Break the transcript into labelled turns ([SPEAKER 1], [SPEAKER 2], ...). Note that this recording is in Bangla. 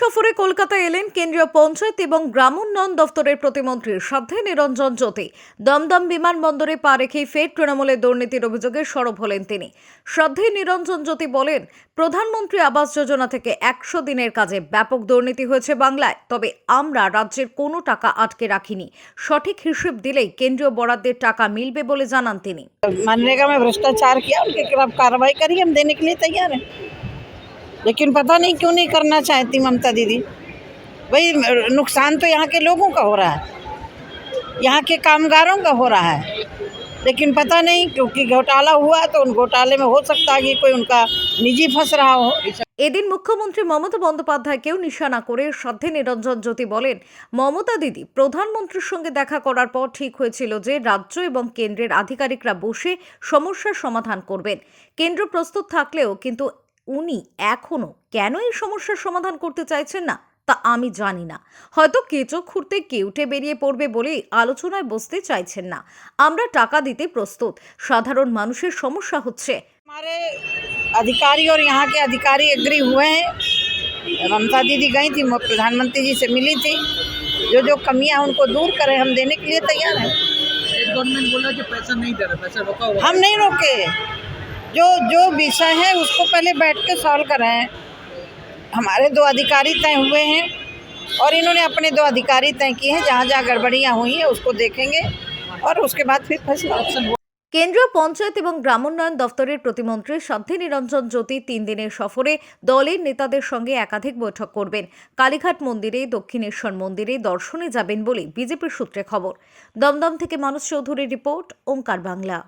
[SPEAKER 1] সফরে কলকাতা এলেন কেন্দ্রীয় পঞ্চায়েত এবং গ্রামোন্নয়ন দফতরের প্রতিমন্ত্রী সাধ্যে নিরঞ্জন জ্যোতি দমদম বিমানবন্দরে পা রেখেই ফের তৃণমূলের দুর্নীতির অভিযোগে সরব হলেন তিনি শ্রদ্ধে নিরঞ্জন জ্যোতি বলেন প্রধানমন্ত্রী আবাস যোজনা থেকে একশো দিনের কাজে ব্যাপক দুর্নীতি হয়েছে বাংলায় তবে আমরা রাজ্যের কোনো টাকা আটকে রাখিনি সঠিক হিসেব দিলেই কেন্দ্রীয় বরাদ্দের টাকা মিলবে বলে জানান তিনি
[SPEAKER 2] मनरेगा में भ्रष्टाचार किया उनके खिलाफ कार्रवाई करी हम देने के लिए तैयार हैं लेकिन पता नहीं क्यों नहीं करना चाहती ममता दीदी भाई नुकसान तो यहाँ के लोगों का हो रहा है यहाँ के कामगारों का हो रहा है लेकिन पता नहीं क्योंकि घोटाला हुआ तो उन घोटाले में हो सकता है कि कोई उनका निजी फंस रहा हो
[SPEAKER 1] এদিন মুখ্যমন্ত্রী মমতা বন্দ্যোপাধ্যায়কেও নিশানা করে শ্রদ্ধে নিরঞ্জন জ্যোতি বলেন মমতা দিদি প্রধানমন্ত্রীর সঙ্গে দেখা করার পর ঠিক হয়েছিল যে রাজ্য এবং কেন্দ্রের আধিকারিকরা বসে সমস্যার সমাধান করবেন কেন্দ্র প্রস্তুত থাকলেও কিন্তু উনি এখনও কেন এই সমস্যার সমাধান করতে চাইছেন না তা আমি জানি না হয়তো কেঁচো খুঁড়তে কেউটে বেরিয়ে পড়বে বলেই আলোচনায় বসতে চাইছেন না আমরা টাকা দিতে প্রস্তুত সাধারণ মানুষের সমস্যা হচ্ছে
[SPEAKER 2] हमारे अधिकारी और यहाँ के अधिकारी एग्री हुए हैं ममता दीदी गई थी वो प्रधानमंत्री जी से मिली थी जो जो कमियां हैं उनको दूर करें हम देने के लिए तैयार हैं
[SPEAKER 3] स्टेट गवर्नमेंट बोला कि पैसा नहीं दे रहा पैसा रोका हुआ
[SPEAKER 2] हम नहीं रोके जो जो विषय है उसको पहले बैठ के सॉल्व करें हमारे दो अधिकारी तय हुए हैं और इन्होंने अपने दो अधिकारी तय किए हैं जहाँ जहाँ गड़बड़ियाँ हुई हैं उसको देखेंगे और उसके बाद फिर फैसला
[SPEAKER 1] কেন্দ্রীয় পঞ্চায়েত এবং গ্রামোন্নয়ন দফতরের প্রতিমন্ত্রী সাধ্যী নিরঞ্জন জ্যোতি তিন দিনের সফরে দলের নেতাদের সঙ্গে একাধিক বৈঠক করবেন কালীঘাট মন্দিরে দক্ষিণেশ্বর মন্দিরে দর্শনে যাবেন বলে বিজেপির সূত্রে খবর দমদম থেকে মানুষ চৌধুরীর রিপোর্ট ওঙ্কার বাংলা